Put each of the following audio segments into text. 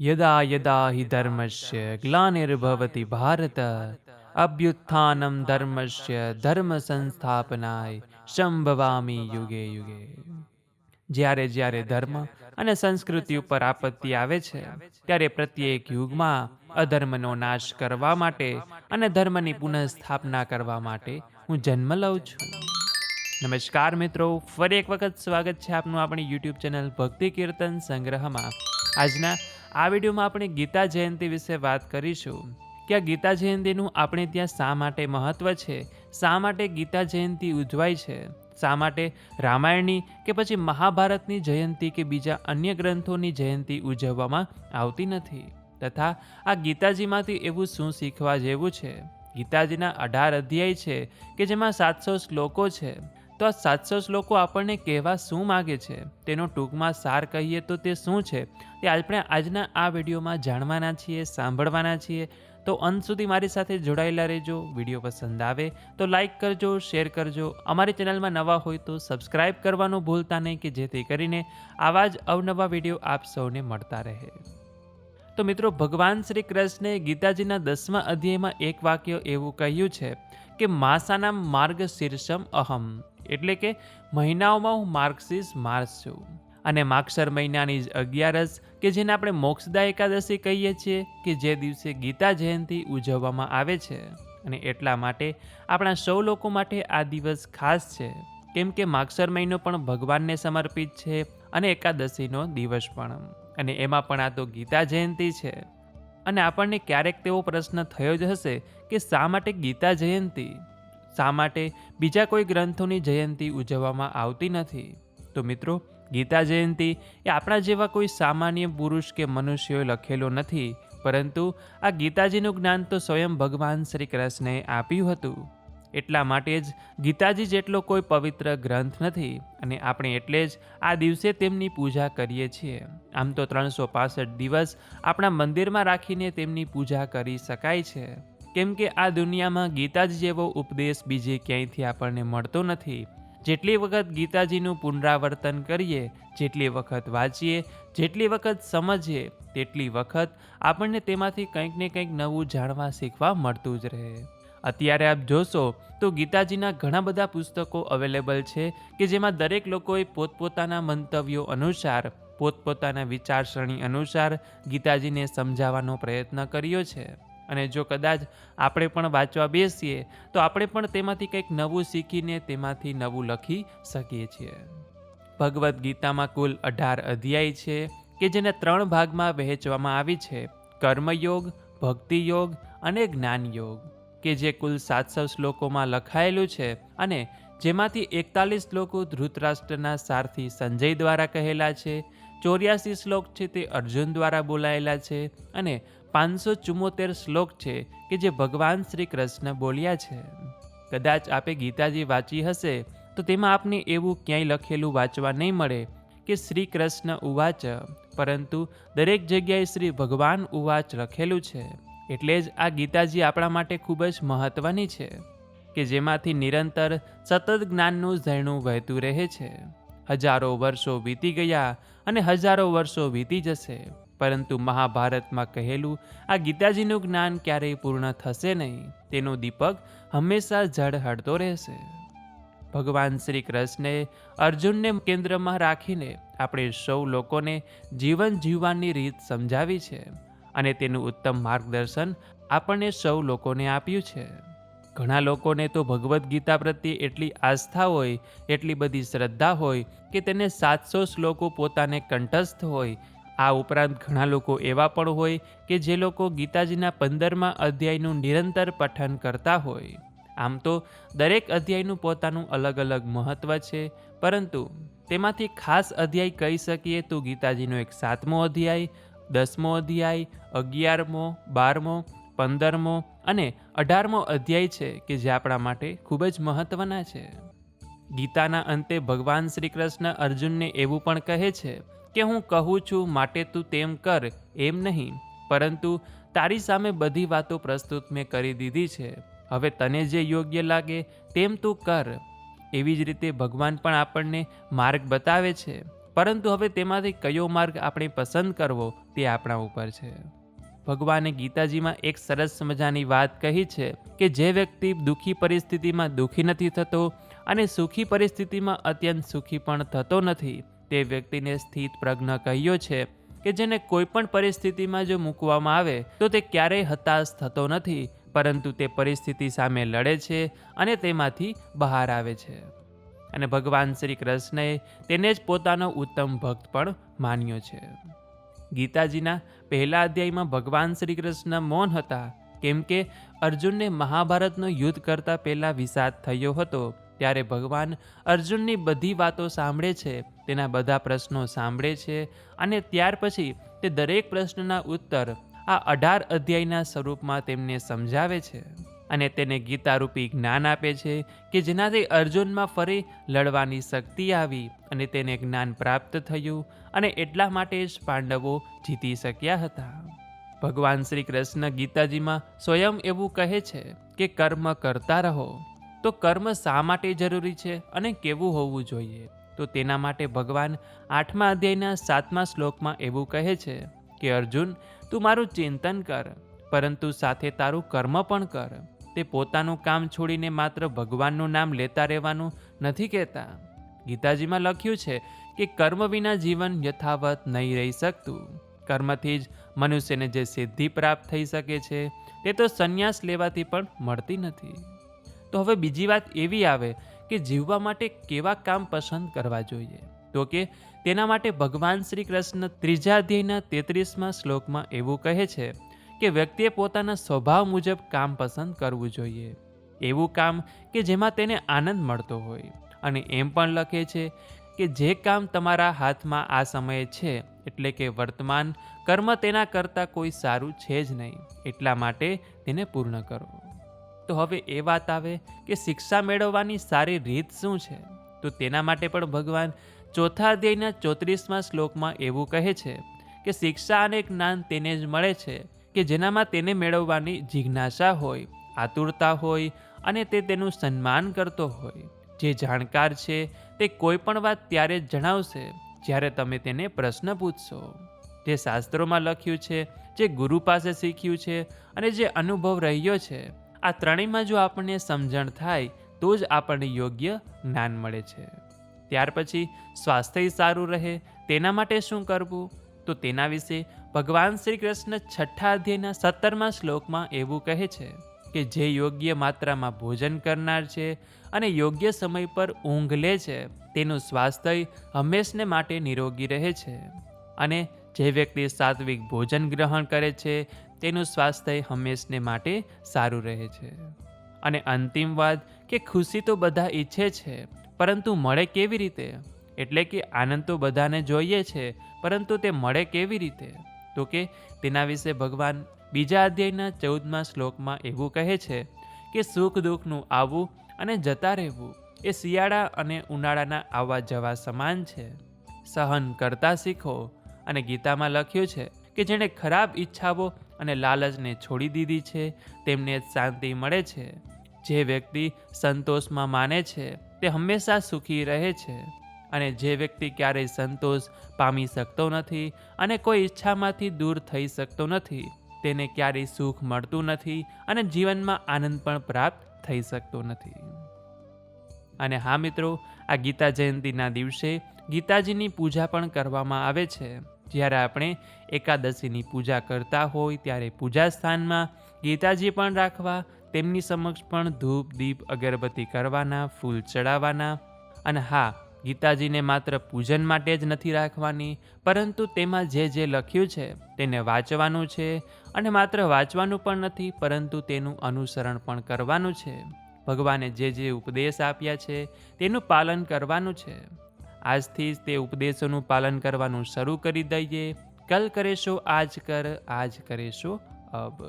યદા યદા હિ ધર્મસ્ય ગ્લાનિર્ભવતી ભારત અભ્યુત્થાનમ ધર્મસ્ય ધર્મ સંસ્થાપનાય યુગે યુગે જ્યારે જ્યારે ધર્મ અને સંસ્કૃતિ ઉપર આપત્તિ આવે છે, ત્યારે પ્રત્યેક યુગમાં અધર્મનો નાશ કરવા માટે અને ધર્મની પુનઃસ્થાપના કરવા માટે હું જન્મ લઉં છું. નમસ્કાર મિત્રો, ફરી એક વખત સ્વાગત છે આપનું આપણી યુટ્યુબ ચેનલ ભક્તિ કીર્તન સંગ્રહમાં. આજના આ વિડીયોમાં આપણે ગીતા જયંતિ વિશે વાત કરીશું. કે આ ગીતા જયંતિનું આપણે ત્યાં શા માટે મહત્ત્વ છે? શા માટે ગીતા જયંતિ ઉજવાય છે? શા માટે રામાયણની કે પછી મહાભારતની જયંતિ કે બીજા અન્ય ગ્રંથોની જયંતિ ઉજવવામાં આવતી નથી? તથા આ ગીતાજીમાંથી એવું શું શીખવા જેવું છે? ગીતાજીના અઢાર અધ્યાય છે, કે જેમાં સાતસો શ્લોકો છે. તો આ સાતસો શ્લોકો આપણને કહેવા શું માગે છે? તેનો ટૂંકમાં સાર કહીએ તો તે શું છે? તે આપણે આજના આ વિડીયોમાં જાણવાના છીએ, સાંભળવાના છીએ. તો અંત સુધી મારી સાથે જોડાયેલા રહેજો. વીડિયો પસંદ આવે તો લાઇક કરજો, શેર કરજો. અમારી ચેનલમાં નવા હોય તો સબસ્ક્રાઇબ કરવાનું ભૂલતા નહીં કે જેથી કરીને આવા જ અવનવા વીડિયો આપ સૌને મળતા રહે. તો મિત્રો, ભગવાન શ્રી કૃષ્ણે ગીતાજીના દસમા અધ્યાયમાં એક વાક્ય એવું કહ્યું છે. કે માસાના માર્ગ શીર્ષમ અહમ. એટલે કે મહિનાઓમાં હું માર્ગશીર્ષ માર્સ છું. અને માક્ષર મહિનાની જ અગિયારસ, કે જેને આપણે મોક્ષદા એકાદશી કહીએ છીએ, કે જે દિવસે ગીતા જયંતિ ઉજવવામાં આવે છે. અને એટલા માટે આપણા સૌ લોકો માટે આ દિવસ ખાસ છે. કેમ કે માક્ષર મહિનો પણ ભગવાનને સમર્પિત છે અને એકાદશીનો દિવસ પણ. અને એમાં પણ આ તો ગીતા જયંતિ છે. અને આપણને ક્યારેક તેવો પ્રશ્ન થયો જ હશે કે શા માટે ગીતા જયંતિ? શા માટે બીજા કોઈ ગ્રંથોની જયંતિ ઉજવવામાં આવતી નથી? તો મિત્રો, ગીતા જયંતિ એ આપણા જેવા કોઈ સામાન્ય પુરુષ કે મનુષ્યોએ લખેલો નથી, પરંતુ આ ગીતાજીનું જ્ઞાન તો સ્વયં ભગવાન શ્રી કૃષ્ણે આપ્યું હતું. એટલા માટે જ ગીતાજી જેટલો કોઈ પવિત્ર ગ્રંથ નથી અને આપણે એટલે જ આ દિવસે તેમની પૂજા કરીએ છીએ. આમ તો ત્રણસો પાસઠ દિવસ આપણા મંદિરમાં રાખીને તેમની પૂજા કરી શકાય છે. કેમ કે આ દુનિયામાં ગીતાજી જેવો ઉપદેશ બીજે ક્યાંયથી આપણને મળતો નથી. જેટલી વખત ગીતાજીનું પુનરાવર્તન કરીએ, જેટલી વખત વાંચીએ, જેટલી વખત સમજીએ, તેટલી વખત આપણને તેમાંથી કંઈક ને કંઈક નવું જાણવા, શીખવા મળતું જ રહે. અત્યારે આપ જોશો તો ગીતાજીના ઘણા બધા પુસ્તકો અવેલેબલ છે કે જેમાં દરેક લોકોએ પોતપોતાના મંતવ્યો અનુસાર, પોતપોતાના વિચારસરણી અનુસાર ગીતાજીને સમજાવવાનો પ્રયત્ન કર્યો છે. અને જો કદાચ આપણે પણ વાંચવા બેસીએ, તો આપણે પણ તેમાંથી કંઈક નવું શીખીને તેમાંથી નવું લખી શકીએ છીએ. ભગવદ્ ગીતામાં કુલ અઢાર અધ્યાય છે કે જેને ત્રણ ભાગમાં વહેંચવામાં આવી છે. કર્મયોગ, ભક્તિયોગ અને જ્ઞાનયોગ. કે જે કુલ સાતસો શ્લોકોમાં લખાયેલું છે અને જેમાંથી એકતાલીસ શ્લોકો ધૃતરાષ્ટ્રના સારથી સંજય દ્વારા કહેલા છે, ચોર્યાસી શ્લોક છે તે અર્જુન દ્વારા બોલાયેલા છે અને પાંચસો ચુમ્મોતેર શ્લોક છે કે જે ભગવાન શ્રી કૃષ્ણ બોલ્યા છે. કદાચ આપે ગીતાજી વાંચી હશે તો તેમાં આપને એવું ક્યાંય લખેલું વાંચવા નહીં મળે કે શ્રી કૃષ્ણ ઉવાચ, પરંતુ દરેક જગ્યાએ શ્રી ભગવાન ઉવાચ લખેલું છે. એટલે જ આ ગીતાજી આપણા માટે ખૂબ જ મહત્ત્વની છે, કે જેમાંથી નિરંતર સતત જ્ઞાનનું ઝરણું વહેતું રહે છે. હજારો વર્ષો વીતી ગયા અને હજારો વર્ષો વીતી જશે, પરંતુ મહાભારતમાં કહેલું આ ગીતાજીનું જ્ઞાન ક્યારેય પૂર્ણ થશે નહીં. તેનો દીપક હંમેશા ઝળહળતો રહેશે. ભગવાન શ્રી કૃષ્ણે અર્જુનને કેન્દ્રમાં રાખીને આપણે સૌ લોકોને જીવન જીવવાની રીત સમજાવી છે. અને તેનું ઉત્તમ માર્ગદર્શન આપણને સૌ લોકોને આપ્યું છે. ઘણા લોકોને તો ભગવદ્ ગીતા પ્રત્યે એટલી આસ્થા હોય, એટલી બધી શ્રદ્ધા હોય કે તેને સાતસો શ્લોકો પોતાને કંઠસ્થ હોય. આ ઉપરાંત ઘણા લોકો એવા પણ હોય કે જે લોકો ગીતાજીના પંદરમા અધ્યાયનું નિરંતર પઠન કરતા હોય. આમ તો દરેક અધ્યાયનું પોતાનું અલગ અલગ મહત્ત્વ છે, પરંતુ તેમાંથી ખાસ અધ્યાય કહી શકીએ તો ગીતાજીનો એક સાતમો અધ્યાય દસમો અધ્યાય, અગિયારમો, બારમો, પંદરમો અને અઢારમો અધ્યાય છે કે જે આપણા માટે ખૂબ જ મહત્ત્વના છે. ગીતાના અંતે ભગવાન શ્રી કૃષ્ણ અર્જુનને એવું પણ કહે છે કે, હું કહું છું, માટે તું તેમ કર, એમ નહીં. પરંતુ તારી સામે બધી વાતો પ્રસ્તુત મેં કરી દીધી છે. હવે તને જે યોગ્ય લાગે, તેમ તું કર. એવી જ રીતે ભગવાન પણ આપણને માર્ગ બતાવે છે. પરંતુ હવે તેમાંથી કયો માર્ગ આપણે પસંદ કરવો તે આપણા ઉપર છે. ભગવાને ગીતાજીમાં એક સરસ મજાની વાત કહી છે કે જે વ્યક્તિ દુઃખી પરિસ્થિતિમાં દુઃખી નથી થતો અને સુખી પરિસ્થિતિમાં અત્યંત સુખી પણ થતો નથી, તે વ્યક્તિને સ્થિત પ્રજ્ઞ કહ્યો છે કે જેને કોઈ પણ પરિસ્થિતિમાં જો મૂકવામાં આવે તો તે ક્યારેય હતાશ થતો નથી, પરંતુ તે પરિસ્થિતિ સામે લડે છે અને તેમાંથી બહાર આવે છે. અને ભગવાન શ્રી કૃષ્ણએ તેને જ પોતાનો ઉત્તમ ભક્ત પણ માન્યો છે. ગીતાજીના પહેલા અધ્યાયમાં ભગવાન શ્રી કૃષ્ણ મૌન હતા. કેમ કે અર્જુનને મહાભારતનો યુદ્ધ કરતા પહેલાં વિષાદ થયો હતો, ત્યારે ભગવાન અર્જુનની બધી વાતો સાંભળે છે, તેના બધા પ્રશ્નો સાંભળે છે અને ત્યાર પછી તે દરેક પ્રશ્નના ઉત્તર આ અઢાર અધ્યાયના સ્વરૂપમાં તેમને સમજાવે છે. અને તેને ગીતારૂપી જ્ઞાન આપે છે કે જેનાથી અર્જુનમાં ફરી લડવાની શક્તિ આવી અને તેને જ્ઞાન પ્રાપ્ત થયું અને એટલા માટે જ પાંડવો જીતી શક્યા હતા. ભગવાન શ્રી કૃષ્ણ ગીતાજીમાં સ્વયં એવું કહે છે કે કર્મ કરતા રહો. તો કર્મ શા માટે જરૂરી છે અને કેવું હોવું જોઈએ? તો તેના માટે ભગવાન આઠમા અધ્યાયના સાતમા શ્લોકમાં એવું કહે છે કે અર્જુન, તું મારું ચિંતન કર, પરંતુ સાથે તારું કર્મ પણ કર. તે પોતાનું કામ છોડીને માત્ર ભગવાનનું નામ લેતા રહેવાનું નથી કહેતા. ગીતાજીમાં લખ્યું છે કે કર્મ વિના જીવન યથાવત નહીં રહી શકતું. કર્મથી જ મનુષ્યને જે સિદ્ધિ પ્રાપ્ત થઈ શકે છે, તે તો સંન્યાસ લેવાથી પણ મળતી નથી. તો હવે બીજી વાત એવી આવે કે જીવવા માટે કેવા કામ પસંદ કરવા જોઈએ? તો કે તેના માટે ભગવાન શ્રી કૃષ્ણ ત્રીજા અધ્યાયના તેત્રીસમાં શ્લોકમાં એવું કહે છે કે વ્યક્તિએ પોતાના સ્વભાવ મુજબ કામ પસંદ કરવું જોઈએ. એવું કામ કે જેમાં તેને આનંદ મળતો હોય. અને એમ પણ લખે છે કે જે કામ તમારા હાથમાં આ સમયે છે, એટલે કે વર્તમાન કર્મ તેના કરતાં કોઈ સારું છે જ નહીં. એટલા માટે તેને પૂર્ણ કરો. તો હવે એ વાત આવે કે શિક્ષા મેળવવાની સારી રીત શું છે? તો તેના માટે પણ ભગવાન ચોથા અધ્યાયના ચોત્રીસમાં શ્લોકમાં એવું કહે છે કે શિક્ષા અને જ્ઞાન તેને જ મળે છે કે જેનામાં તેને મેળવવાની જિજ્ઞાસા હોય, આતુરતા હોય અને તે તેનું સન્માન કરતો હોય. જે જાણકાર છે, તે કોઈ પણ વાત ત્યારે જ જણાવશે જ્યારે તમે તેને પ્રશ્ન પૂછશો. જે શાસ્ત્રોમાં લખ્યું છે, જે ગુરુ પાસે શીખ્યું છે અને જે અનુભવ રહ્યો છે, આ ત્રણેયમાં જો આપણને સમજણ થાય, તો જ આપણને યોગ્ય જ્ઞાન મળે છે. ત્યાર પછી સ્વાસ્થ્ય સારું રહે, તેના માટે શું કરવું? તો તેના વિશે ભગવાન શ્રી કૃષ્ણ છઠ્ઠા અધ્યાયના સત્તરમા શ્લોકમાં એવું કહે છે કે જે યોગ્ય માત્રામાં ભોજન કરનાર છે અને યોગ્ય સમય પર ઊંઘ લે છે, તેનું સ્વાસ્થ્ય હંમેશને માટે નિરોગી રહે છે. અને જે વ્યક્તિ સાત્વિક ભોજન ગ્રહણ કરે છે, તેનું સ્વાસ્થ્ય હંમેશને માટે સારું રહે છે. અને અંતિમ વાત કે ખુશી તો બધા ઈચ્છે છે, પરંતુ મળે કેવી રીતે? એટલે કે આનંદ તો બધાને જોઈએ છે, પરંતુ તે મળે કેવી રીતે? તો કે તેના વિશે ભગવાન બીજા અધ્યાયના ચૌદમા શ્લોકમાં એવું કહે છે કે સુખ દુઃખનું આવવું અને જતા રહેવું એ શિયાળા અને ઉનાળાના આવવા જવા સમાન છે. સહન કરતા શીખો અને ગીતામાં લખ્યું છે કે જેણે ખરાબ ઈચ્છાઓ અને લાલચને છોડી દીધી છે, તેમને શાંતિ મળે છે. જે વ્યક્તિ સંતોષમાં માને છે, તે હંમેશા સુખી રહે છે. અને જે વ્યક્તિ ક્યારેય સંતોષ પામી શકતો નથી અને કોઈ ઈચ્છામાંથી દૂર થઈ શકતો નથી, તેને ક્યારેય સુખ મળતું નથી અને જીવનમાં આનંદ પણ પ્રાપ્ત થઈ શકતો નથી. અને હા મિત્રો, આ ગીતા જયંતિના દિવસે ગીતાજીની પૂજા પણ કરવામાં આવે છે. જ્યારે આપણે એકાદશીની પૂજા કરતા હોય ત્યારે પૂજા સ્થાનમાં ગીતાજી પણ રાખવા, તેમની સમક્ષ પણ ધૂપ, દીપ, અગરબત્તી કરવાના, ફૂલ ચડાવવાના અને હા ગીતાજીને માત્ર પૂજન માટે જ નથી રાખવાની, પરંતુ તેમાં જે જે લખ્યું છે તેને વાંચવાનું છે અને માત્ર વાંચવાનું પણ નથી, પરંતુ તેનું અનુસરણ પણ કરવાનું છે. ભગવાને જે જે ઉપદેશ આપ્યા છે તેનું પાલન કરવાનું છે. આજથી જ તે ઉપદેશોનું પાલન કરવાનું શરૂ કરી દઈએ. કલ કરેશો, આજ કર, આજ કરેશો, અબ.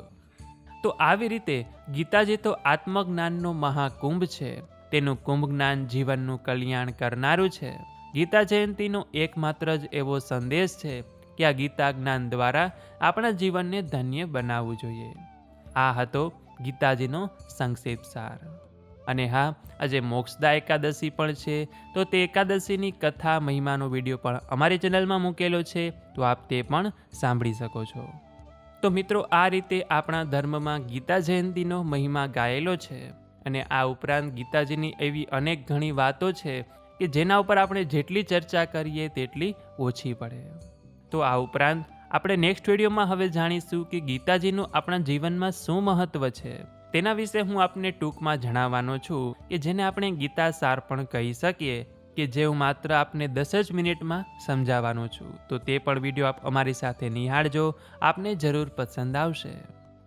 તો આવી રીતે ગીતાજી તો આત્મજ્ઞાનનો મહાકુંભ છે. તેનું કુંભ જ્ઞાન જીવનનું કલ્યાણ કરનારું છે. ગીતા જયંતિનો એકમાત્ર જ એવો સંદેશ છે કે આ ગીતા જ્ઞાન દ્વારા આપણા જીવનને ધન્ય બનાવવું જોઈએ. આ હતો ગીતાજીનો સંક્ષેપ સાર અને હા, આજે મોક્ષદા એકાદશી પણ છે, તો તે એકાદશીની કથા મહિમાનો વીડિયો પણ અમારી ચેનલમાં મૂકેલો છે, તો આપ તે પણ સાંભળી શકો છો. તો મિત્રો, આ રીતે આપણા ધર્મમાં ગીતા જયંતીનો મહિમા ગાયેલો છે. અને આ ઉપરાંત ગીતાજીની એવી અનેક ઘણી વાતો છે કે જેના ઉપર આપણે જેટલી ચર્ચા કરીએ તેટલી ઓછી પડે. તો આ ઉપરાંત આપણે નેક્સ્ટ વિડીયોમાં હવે જાણીશું કે ગીતાજીનું આપણા જીવનમાં શું મહત્વ છે. તેના વિશે હું આપને ટૂંકમાં જણાવવાનો છું કે જેને આપણે ગીતા સાર પણ કહી શકીએ કે જે હું માત્ર આપને દસ જ મિનિટમાં સમજાવવાનો છું. તો તે પણ વીડિયો આપ અમારી સાથે નિહાળજો. આપને જરૂર પસંદ આવશે.